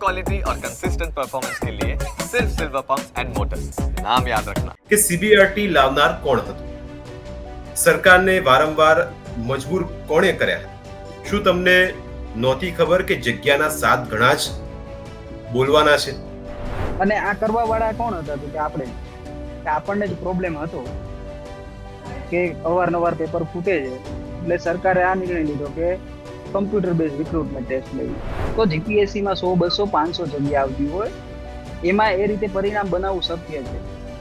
Quality और consistent performance के लिए सिर्फ सिल्वर पंप एंड मोटर्स नाम याद रखना કે સીબીઆરટી લાવનાર કોણ હતું સરકારને વારંવાર મજબૂર કોણે કર્યા શું તમને નહોતી ખબર કે જગ્યાના સાત ગણા જ બોલવાના છે અને આ કરવા વાળા કોણ હતા તો કે આપણે કે આપણને જ પ્રોબ્લેમ હતો કે અવારનવાર પેપર ફૂટે છે એટલે સરકારે આ નિર્ણય લીધો કે કમ્પ્યુટર બેઝ રિક્રુટમેન્ટ ટેસ્ટ લેવી. તો જીપીએસસીમાં સો બસો પાંચસો જગ્યા આવતી હોય એમાં એ રીતે પરિણામ બનાવવું શક્ય છે.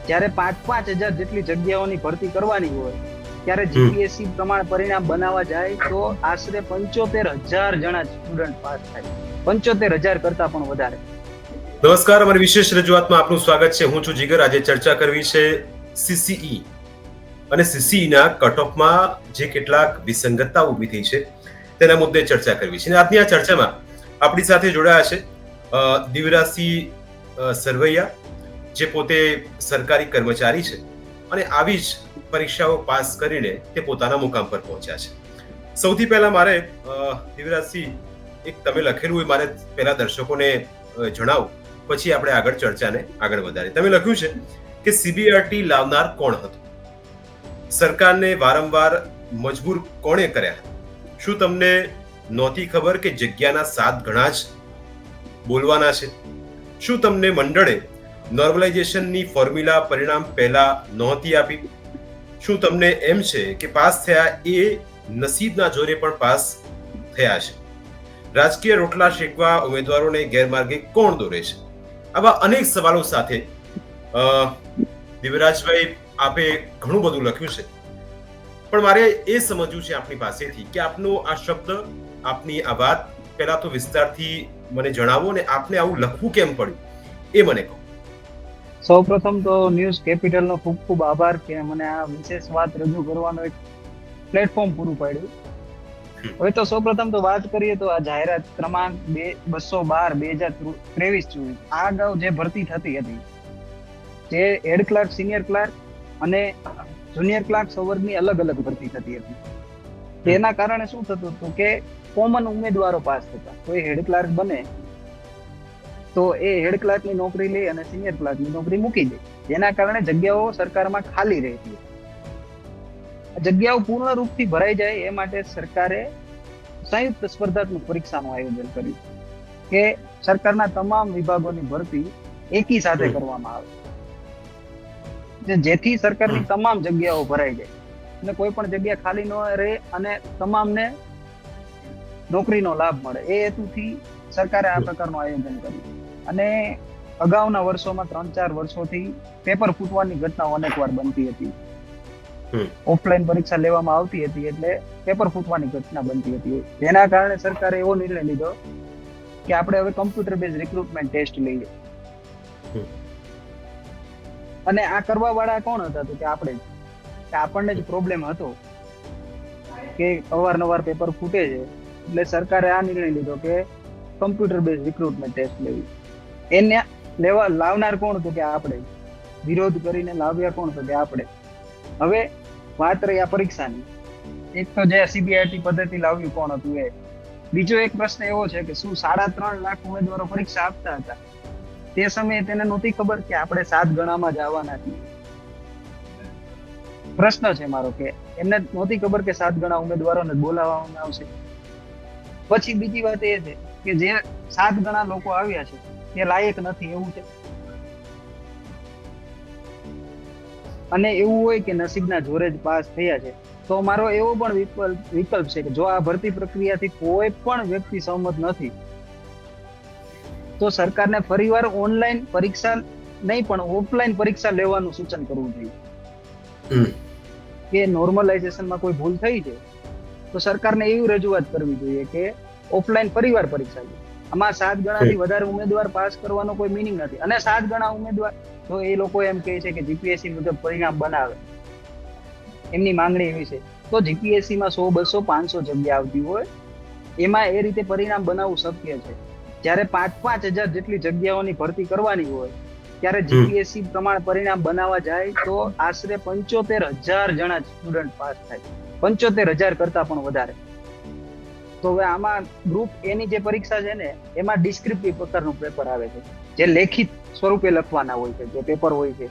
જ્યારે પાંચ પાંચ હજાર જેટલી જગ્યાઓની ભરતી કરવાની હોય ત્યારે જીપીએસસી પ્રમાણે પરિણામ બનાવવા જાય તો આશરે પંચોતેર હજાર જણા સ્ટુડન્ટ પાસ થાય. પંચોતેર હજાર કરતા પણ વધારે. નમસ્કાર અમારી વિશેષ રજૂઆતમાં આપનું સ્વાગત છે. હું છું જીગર. આજે ચર્ચા કરવી છે સીસીઈ અને સીસીઈના કટઓફમાં જે કેટલાક વિસંગતતા ઊભી થઈ છે. તેના મુદ્દે ચર્ચા કરવી છે. અને આજની આ ચર્ચામાં આપણી સાથે જોડાયા છે દિવરાજસિંહ સરવૈયા, જે પોતે સરકારી કર્મચારી છે અને આવી જ પરીક્ષાઓ પાસ કરીને તે પોતાના મુકામ પર પહોંચ્યા છે. સૌથી પહેલા મારે દિવરાજસિંહ એક તમે લખેલું હોય, મારે પહેલા દર્શકોને જણાવો, પછી આપણે આગળ ચર્ચાને આગળ વધારીએ. તમે લખ્યું છે કે સીબીઆરટી લાવનાર કોણ હતું? સરકારને વારંવાર મજબૂર કોણે કર્યા શું તમને નહોતી ખબર કે જગ્યાના સાત ગણા જ બોલવાના છે? શું તમને મંડળે નોર્મલાઇઝેશનની ફોર્મ્યુલા પરિણામ પહેલા નહોતી આપી? શું તમને એમ છે કે પાસ થયા એ નસીબના જોરે પણ પાસ થયા છે? રાજકીય રોટલા શેકવા ઉમેદવારોને ગેરમાર્ગે કોણ દોરે છે? આવા અનેક સવાલો સાથે દિવરાજભાઈ આપે ઘણું બધું લખ્યું છે. પણ મારે એ સમજવું છે આપની પાસેથી કે આપનો આ શબ્દ આપની આ વાત પહેલા તો વિસ્તારથી મને જણાવો અને આપને આવું લખવું કેમ પડ્યું? એ મને કહો. સૌ પ્રથમ તો ન્યૂઝ કેપિટલ નો ખૂબ ખૂબ આભાર કે મને આ વિશેષ વાત રજૂ કરવાનો એક પ્લેટફોર્મ પૂરું પાડ્યું. હવે તો સૌ પ્રથમ તો વાત કરીએ તો આ જાહેરાત ક્રમાંક બે બસો બાર બે હજાર ત્રેવીસ ચોવીસ આ અગાઉ જે ભરતી થતી હતી જે હેડ ક્લાર્ક સિનિયર ક્લાર્ક અને જુનિયર ક્લાર્ક સવર્ગની અલગ અલગ ભરતી થતી હતી. તેના કારણે શું થતું હતું કે કોમન ઉમેદવારો પાસ થતા. કોઈ હેડ ક્લાર્ક બને તો એ હેડ ક્લાર્કની નોકરી લે અને સિનિયર ક્લાર્કની નોકરી મૂકી દે. જેના કારણે જગ્યાઓ સરકારમાં ખાલી રહેતી જગ્યાઓ પૂર્ણ રૂપથી ભરાઈ જાય એ માટે સરકારે સંયુક્ત સ્પર્ધાત્મક પરીક્ષાનું આયોજન કર્યું. કે સરકારના તમામ વિભાગોની ભરતી એકી સાથે કરવામાં આવે. જેથી સરકારની તમામ જગ્યાઓ ભરાઈ જાય. અને કોઈ પણ જગ્યા ખાલી ન રહે અને તમામને નોકરીનો લાભ મળે. એ હેતુથી સરકારે આ પ્રકારનું આયોજન કર્યું. અને અગાઉના વર્ષોમાં ત્રણ ચાર વર્ષોથી પેપર ફૂટવાની ઘટનાઓ અનેકવાર બનતી હતી. ઓફલાઈન પરીક્ષા લેવામાં આવતી હતી એટલે પેપર ફૂટવાની ઘટના બનતી હતી. જેના કારણે સરકારે એવો નિર્ણય લીધો કે આપણે હવે કમ્પ્યુટર બેઝ રિક્રુટમેન્ટ ટેસ્ટ લઈએ. અને આ કરવા વાળા કોણ હતા તો કે આપણે? જ. આપણને જ પ્રોબ્લેમ હતો. કે અવારનવાર પેપર ફૂટે છે. એટલે સરકારે આ નિર્ણય લીધો કે કમ્પ્યુટર બેઝ રિક્રુટમેન્ટ ટેસ્ટ લેવી. એને લેવા લાવનાર કોણ હતું કે આપણે? વિરોધ કરીને લાવ્યા કોણ તો કે આપણે? હવે વાત રહી આ પરીક્ષાની. એક તો જે સીબીઆઈટી પદ્ધતિ લાવ્યું કોણ હતું એ. બીજો એક પ્રશ્ન એવો છે કે શું સાડા ત્રણ લાખ ઉમેદવારો પરીક્ષા આપતા હતા? તે સમયે તેને નહોતી ખબર કે આપણે સાત ગણામાં જ આવવાના છીએ. પ્રશ્ન છે મારો કે એમને નહોતી ખબર કે સાત ગણા ઉમેદવારોને બોલાવવામાં આવશે. પછી બીજી વાત એ છે કે જે સાત ગણા લોકો આવ્યા છે તે લાયક નથી, એવું છે. અને એવું હોય કે નસીબના જોરે જ પાસ થયા છે. તો મારો એવો પણ વિકલ્પ છે કે જો આ ભરતી પ્રક્રિયાથી કોઈ પણ વ્યક્તિ સહમત નથી તો સરકારને ફરીવાર ઓનલાઈન પરીક્ષા નહીં પણ ઓફલાઈન પરીક્ષા લેવાનું સૂચન કરવું જોઈએ. કે નોર્મલાઇઝેશનમાં કોઈ ભૂલ થઈ છે તો સરકારને એવી રજૂઆત કરવી જોઈએ કે ઓફલાઈન પરિવાર પરીક્ષા લે. આમાં સાત ગણાથી વધારે ઉમેદવાર પાસ કરવાનો કોઈ મિનિંગ નથી. અને સાત ગણા ઉમેદવાર તો એ લોકો એમ કહે છે કે જીપીએસસી મુજબ પરિણામ બનાવે એમની માંગણી એવી છે. તો જીપીએસસી માં સો બસો પાંચસો જગ્યા આવતી હોય એમાં એ રીતે પરિણામ બનાવવું શક્ય છે. જ્યારે પાંચ પાંચ હજાર જેટલી જગ્યાઓની ભરતી કરવાની હોય ત્યારે જીપીએસસી પ્રમાણે પરિણામ બનાવવા જાય તો આશરે પંચોતેર હજાર જણા સ્ટુડન્ટ પાસ થાય. પંચોતેર હજાર કરતા પણ વધારે. તો હવે આમાં ગ્રુપ એની જે પરીક્ષા છે ને એમાં ડિસ્ક્રિપ્ટિવ પ્રકારનું પેપર આવે છે. જે લેખિત સ્વરૂપે લખવાના હોય છે જે પેપર હોય છે.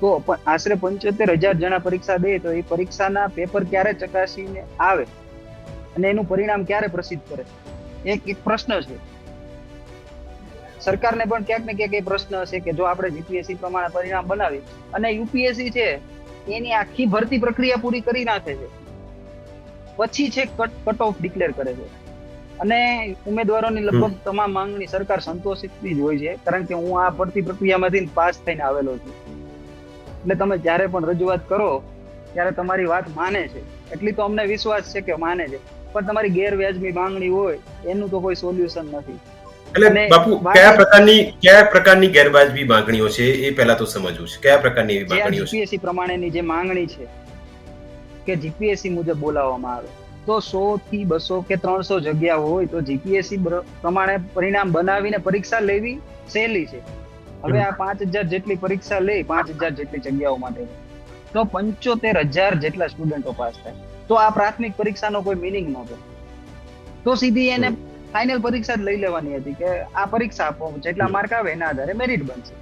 તો પણ આશરે પંચોતેર હજાર જણા પરીક્ષા દે તો એ પરીક્ષાના પેપર ક્યારે ચકાસીને આવે? અને એનું પરિણામ ક્યારે પ્રસિદ્ધ કરે? એક એક પ્રશ્ન છે. સરકારને પણ ક્યાંક ને ક્યાંક એ પ્રશ્ન હશે કે જો આપણે જીપીએસસી પ્રમાણે પરિણામ બનાવી અને યુપીએસસી છે એની આખી ભરતી પ્રક્રિયા પૂરી કરી નાખે છે. પછી છે કટ કટ ઓફ ડિક્લેર કરે છે. અને ઉમેદવારોની લગભગ તમામ માંગણી સરકાર સંતોષિતની જ હોય છે કારણ કે હું આ ભરતી પ્રક્રિયામાંથી પાસ થઈને આવેલો છું. એટલે તમે જ્યારે પણ રજૂઆત કરો ત્યારે તમારી વાત માને છે. એટલી તો અમને વિશ્વાસ છે કે માને છે. પણ તમારી ગેરવ્યાજબી માંગણી હોય એનું તો કોઈ સોલ્યુશન નથી. એટલે બાપુ કયા પ્રકારની કયા પ્રકારની ગેરવાજબી માંગણીઓ છે એ પહેલા તો સમજવું છે. કયા પ્રકારની એવી માંગણીઓ છે? જીપીએસસી પ્રમાણેની જે માંગણી છે કે જીપીએસસી મુજબ બોલાવવામાં આવે તો સો થી બસો કે ત્રણસો જગ્યા હોય તો જીપીએસસી પ્રમાણે પરિણામ બનાવીને પરીક્ષા લેવી સહેલી છે. હવે આ પાંચ હજાર જેટલી પરીક્ષા લે પાંચ હજાર જેટલી જગ્યાઓ માટે. તો પંચોતેર હજાર જેટલા સ્ટુડન્ટો પાસ થાય. તો આ પ્રાથમિક પરીક્ષાનો કોઈ મિનિંગ નહોતો. તો સીધી એને ફાઇનલ પરીક્ષા જ લઈ લેવાની હતી કે આ પરીક્ષા આપો જેટલા માર્ક આવે એના આધારે મેરિટ બનશે.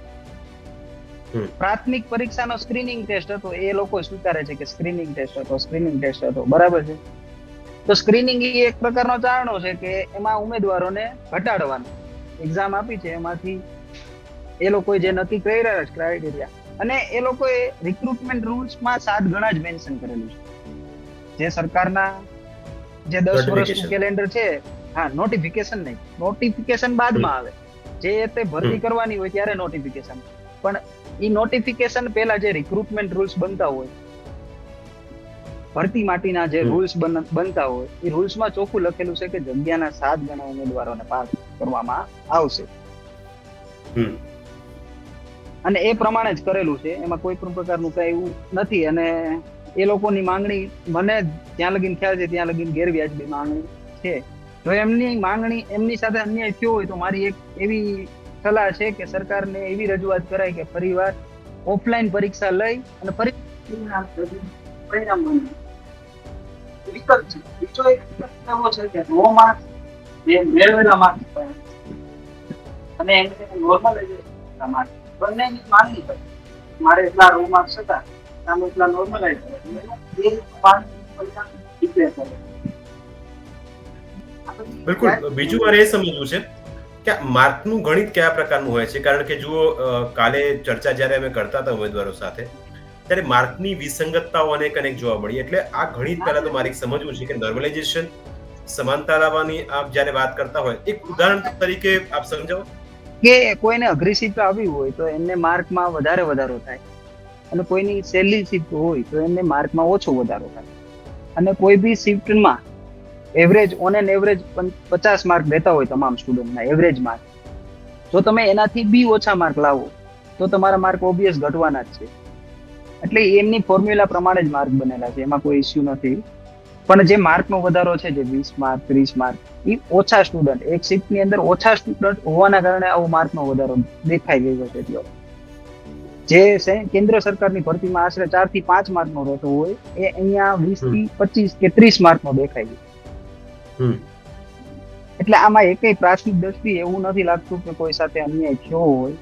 પ્રાથમિક પરીક્ષાનો સ્ક્રીનિંગ ટેસ્ટ હતો એ લોકો સ્વીકારે છે કે સ્ક્રીનિંગ ટેસ્ટ હતો સ્ક્રીનિંગ ટેસ્ટ હતો બરાબર છે? તો સ્ક્રીનિંગ એ એક પ્રકારનો ચારણો છે કે એમાં ઉમેદવારોને ઘટાડવાનો. એક્ઝામ આપી છે એમાંથી એ લોકોએ જે નક્કી રહ્યા છે ક્રાઇટેરિયા અને એ લોકોએ રિક્રુટમેન્ટ રૂલ્સમાં સાત ગણા જ મેન્શન કરેલું છે. જે સરકારના જે દસ. વર્ષનું કેલેન્ડર છે હા નોટિફિકેશન નહીં. નોટિફિકેશન બાદમાં આવે. જે તે ભરતી કરવાની હોય ત્યારે નોટિફિકેશન પણ એ નોટિફિકેશન પહેલા જે રિક્રુટમેન્ટ રૂલ્સ બનતા હોય ભરતી માટેના જે રૂલ્સ બનતા હોય એ રૂલ્સમાં ચોખ્ખું લખેલું છે કે જગ્યાના સાત ગણા ઉમેદવારોને પાસ કરવામાં આવશે. અને એ પ્રમાણે જ કરેલું છે. એમાં કોઈ પણ પ્રકારનું કઈ એવું નથી. અને એ લોકોની માંગણી મને જ્યાં લગીન ખ્યાલ છે ત્યાં લગીન ગેરવ્યાજબી માંગણી છે. જો એમની માંગણી, એમની સાથે અન્યાય થયો હોય તો મારી એક એવી સલાહ છે કે સરકારને એવી રજૂઆત કરાય કે ફરીવાર ઓફલાઈન પરીક્ષા લઈ અને પરિણામ. વિકલ્પ છે. બીજો એક એવો છે કે નો માર્ક્સ જે મેળવેલા માર્ક્સ અને એને નોર્મલાઇઝેશન માર્ક્સ બંનેની માંગણી કરી. મારે એટલા રો માર્ક્સ હતા, આમ એટલા નોર્મલાઇઝ એ માર્ક્સ પરિણામ ડિક્લેર કરે. બિલકુલ. બીજું મારે એ સમજવું છે કે માર્કનું ગણિત કયા પ્રકારનું હોય છે? કારણ કે જુઓ કાલે ચર્ચા જ્યારે અમે કરતા હતા ઉમેદવારો સાથે ત્યારે માર્કની વિસંગતતાઓ અનેક અનેક જોવા મળી. એટલે આ ગણિત પહેલા તો મારે સમજવું છે કે નોર્મલાઇઝેશન સમાનતા લાવવાની આપ જ્યારે વાત કરતા હોય એક ઉદાહરણ તરીકે આપ સમજાવો. કે કોઈને અઘરી શિફ્ટ આવી હોય તો એમને માર્કમાં વધારે વધારો થાય. અને કોઈની સહેલી શિફ્ટ હોય તો એમને માર્કમાં ઓછો વધારો થાય. અને કોઈ બી શિફ્ટમાં એવરેજ ઓન એન એવરેજ પચાસ માર્ક લેતા હોય તમામ સ્ટુડન્ટના એવરેજ માર્ક જો તમે એનાથી બી ઓછા માર્ક લાવો, તો તમારા માર્ક ઓબ્વિયસ ઘટવાના જ છે. એટલે એમની ફોર્મ્યુલા પ્રમાણે જ માર્ક બનેલા છે, એમાં કોઈ ઇસ્યુ નથી. પણ જે માર્કનો વધારો છે, જે વીસ માર્ક ત્રીસ માર્ક એ ઓછા સ્ટુડન્ટ એક શિફ્ટની અંદર ઓછા સ્ટુડન્ટ હોવાના કારણે આવો માર્કનો વધારો દેખાઈ ગયો છે એટલો. જે કેન્દ્ર સરકારની ભરતીમાં આશરે ચારથી પાંચ માર્કનો રહેતો હોય, એ અહીંયા વીસથી પચીસ કે ત્રીસ માર્કનો દેખાય છે. એટલે આમાં એકેય પ્રાથમિક દ્રષ્ટિ એવું નથી લાગતું કે કોઈ સાથે અન્યાય થયો હોય.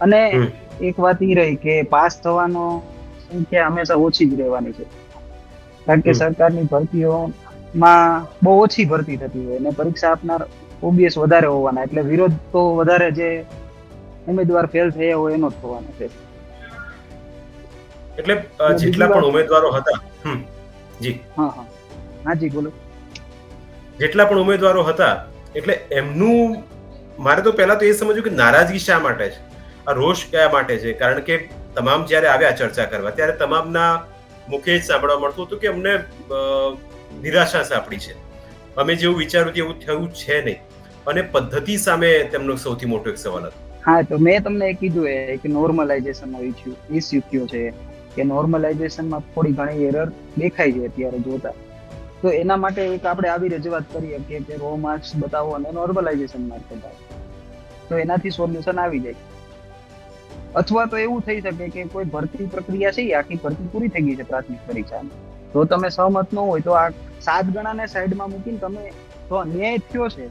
અને એક વાત એ રહી કે પાસ થવાનો સંખ્યા હંમેશા ઓછી જ રહેવાની છે. કારણ કે સરકારની ભરતીઓમાં બહુ ઓછી ભરતી થતી હોય અને પરીક્ષા આપનાર ઓબિયસ વધારે હોવાના એટલે વિરોધ તો વધારે જે ઉમેદવાર ફેલ થયા હોય એનો જ થવાનો છે. એટલે જેટલા પણ ઉમેદવારો હતા જી. હા હા. હાજી બોલો. જેટલા પણ ઉમેદવારો હતા, એટલે એમનું, મારે તો પહેલાં તો એ સમજ્યું કે નારાજગી શા માટે છે? આ રોષ કયા માટે છે? કારણ કે તમામ જ્યારે આવ્યા ચર્ચા કરવા, ત્યારે તમામના મુખે જ સાંભળવા મળતું હતું કે અમને નિરાશા સાંપડી છે. અમે જેવું વિચાર્યું એવું થયું છે નહીં. અને પદ્ધતિ સામે તેમનો સૌથી મોટો એક સવાલ હતો. હા, તો મેં તમને કીધું એ કે નોર્મલાઇઝેશન નો ઇસ્યુ ઇસ્યુ કયો છે? કે નોર્મલાઇઝેશનમાં થોડી ઘણી એરર દેખાય છે અત્યારે જોતા. તો એના માટે એક આપણે આવી રજૂઆત કરીએ કે કે રો માર્ક્સ બતાવો અને નોર્મલાઇઝેશન માર્ક બતાવો. તો એનાથી સોલ્યુશન આવી જાય. અથવા તો એવું થઈ શકે કે કોઈ ભરતી પ્રક્રિયા છે આખી ભરતી પૂરી થઈ ગઈ છે પ્રાથમિક પરીક્ષાની. તો તમે સહમત ન હોય તો આ સાત ગણાને સાઈડમાં મૂકીને તમે તો અન્યાય થયો છે,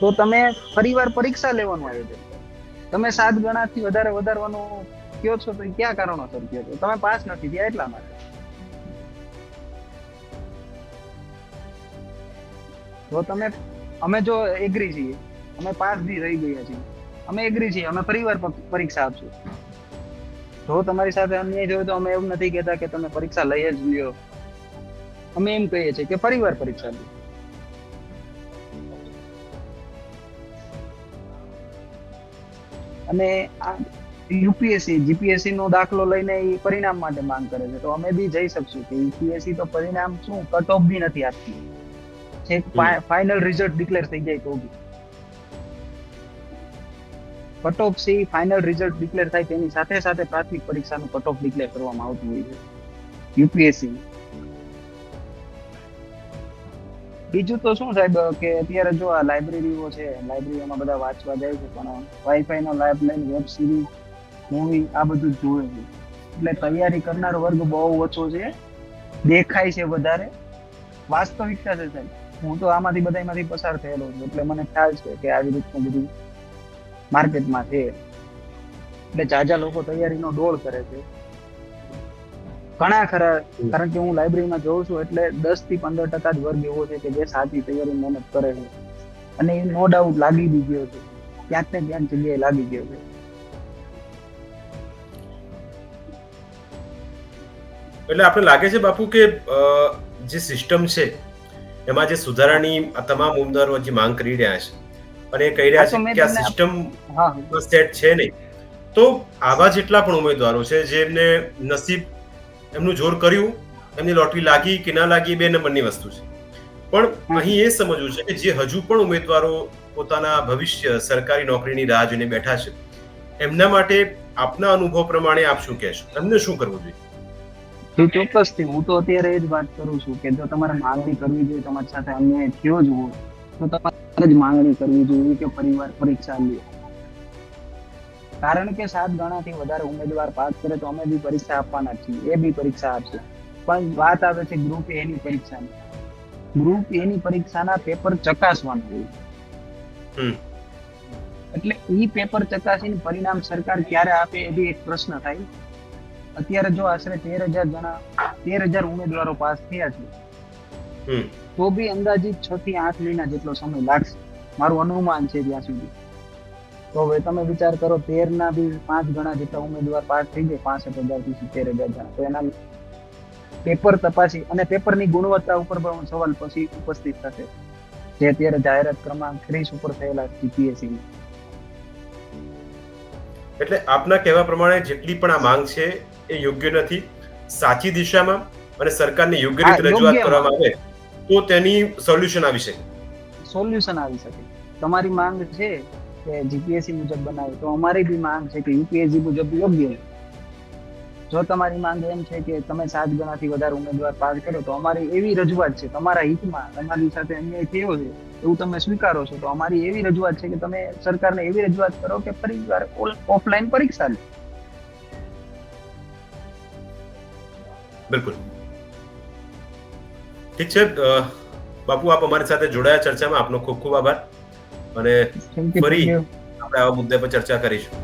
તો તમે ફરીવાર પરીક્ષા લેવાનું આયોજન તમે સાત ગણાથી વધારે વધારવાનું કયો છો તો ક્યાં કારણોસર કયો છો? તમે પાસ નથી થયા એટલા માટે. જો તમે, અમે જો એગ્રી છીએ, અમે પાસ બી રહી ગયા છીએ. અમે એગ્રી છીએ, અમે ફરીવાર પરીક્ષા આપશું. જો તમારી સાથે અન્યાય થયો તો અમે એવું નથી કહેતા કે તમે પરીક્ષા લઈ જ લ્યો. અમે એમ કહીએ છીએ કે ફરીવાર પરીક્ષા લ્યો. અને આ યુપીએસસી, જીપીએસસી નો દાખલો લઈને એ પરિણામ માટે માંગ કરે છે. તો અમે બી જઈ શકશું કે યુપીએસસી તો પરિણામ શું? કટ ઓફ બી નથી આપતી. છેક ફાઇનલ રિઝલ્ટ ડિક્લેર થઈ જાય તો કટ ઓફ સી ફાઇનલ રિઝલ્ટ ડિક્લેર થાય તેની સાથે સાથે પ્રાથમિક પરીક્ષાનું કટ ઓફ ડિક્લેર કરવામાં આવતું હોય છે. યુપીએસસી બીજું તો શું સાહેબ કે અત્યારે જો આ લાઇબ્રેરીઓ છે લાઇબ્રેરીઓમાં બધા વાંચવા જાય છે પણ વાઈફાઈ નો લાભ લઈને વેબ સિરીઝ મૂવી આ બધું જોવે છે. એટલે તૈયારી કરનાર વર્ગ બહુ ઓછો છે. દેખાય છે વધારે. વાસ્તવિકતા છે સાહેબ. હું તો આમાંથી બધામાંથી પસાર થયેલો છું. એટલે મને ખ્યાલ છે કે આવી રીતનું બધું માર્કેટમાં છે. એટલે જાજા લોકો તૈયારીનો ડોળ કરે છે. ઘણા ખરા, કારણ કે હું લાઇબ્રેરીમાં જોઉં છું એટલે દસથી પંદર ટકા જ વર્ગ એવો છે કે જે સાચી તૈયારી મહેનત કરે છે. અને એ નો ડાઉટ લાગી બી ગયો છે. ક્યાંક ને ક્યાંક જગ્યાએ લાગી ગયો છે. એટલે આપણે લાગે છે બાપુ કે જે સિસ્ટમ છે એમાં જે સુધારાની આ તમામ ઉમેદવારો જે માંગ કરી રહ્યા છે અને એ કહી રહ્યા છે કે આ સિસ્ટમ સેટ છે નહીં. તો આવા જેટલા પણ ઉમેદવારો છે જેમને નસીબ એમનું જોર કર્યું એમની લોટરી લાગી કે ના લાગી બે નંબરની વસ્તુ છે. પણ અહીં એ સમજવું છે કે જે હજુ પણ ઉમેદવારો પોતાના ભવિષ્ય સરકારી નોકરીની રાહ જોઈને બેઠા છે એમના માટે આપના અનુભવ પ્રમાણે આપ શું કહેશો? એમને શું કરવું જોઈએ? તો ચોક્કસથી હું તો અત્યારે એ જ વાત કરું છું કે જો તમારે માંગણી કરવી જોઈએ તમારી સાથે અન્યાય થયો જ હોય તો તમારે જ માંગણી કરવી જોઈએ કે પરિવાર પરીક્ષા લે. કારણ કે સાત ગણાથી વધારે ઉમેદવાર પાસ કરે તો અમે બી પરીક્ષા આપવાના છીએ એ બી પરીક્ષા આપશે. પણ વાત આવે છે ગ્રુપ એ ની પરીક્ષાની. ગ્રુપ એ ની પરીક્ષાના પેપર ચકાસવાનું હોય. એટલે ઈ પેપર ચકાસીને પરિણામ સરકાર ક્યારે આપે એ બી એક પ્રશ્ન થાય. અત્યારે જો આશરે તેર હજાર જણા તેર હજાર ઉમેદવારો પાસ થયા છે તો બી અંદાજિત છ થી આઠ મહિના જેટલો સમય લાગશે. મારું અનુમાન છે ત્યાં સુધી. તો હવે તમે વિચાર કરો તેર ના બી પાંચ ગણા જેટલા ઉમેદવાર પાસ થઈ જાય પાસઠ હજારથી સિત્તેર હજાર જણા. તો એના પેપર તપાસી અને પેપરની ગુણવત્તા ઉપર પણ સવાલ પછી ઉપસ્થિત થશે. જે અત્યારે જાહેરાત ક્રમાંક ત્રીસ ઉપર થયેલા જીપીએસસી એટલે આપના કહેવા પ્રમાણે જેટલી પણ આ માંગ છે એ યોગ્ય નથી. સાચી દિશામાં અને સરકારને યોગ્ય રીતે રજૂઆત કરવામાં આવે તો તેની સોલ્યુશન આવી શકે. સોલ્યુશન આવી શકે. તમારી માંગ છે કે જીપીએસસી મુજબ બનાવે તો અમારી બી માંગ છે કે યુપીએસસી મુજબ યોગ્ય જો તમારી માંગ એમ છે કે તમે સાત ગણાથી વધારે ઉમેદવાર પાસ કરો તો અમારી એવી રજૂઆત છે તમારા હિતમાં તમારી સાથે અન્યાય થયો છે એવું તમે સ્વીકારો છો તો અમારી એવી રજૂઆત છે કે તમે સરકારને એવી રજૂઆત કરો કે ફરીવાર ઓફલાઈન પરીક્ષા લે. બિલકુલ. ઠીક છે બાપુ આપ અમારી સાથે જોડાયા ચર્ચામાં આપનો ખૂબ ખૂબ આભાર. અને ફરી આપણે આવા મુદ્દે પર ચર્ચા કરીશું.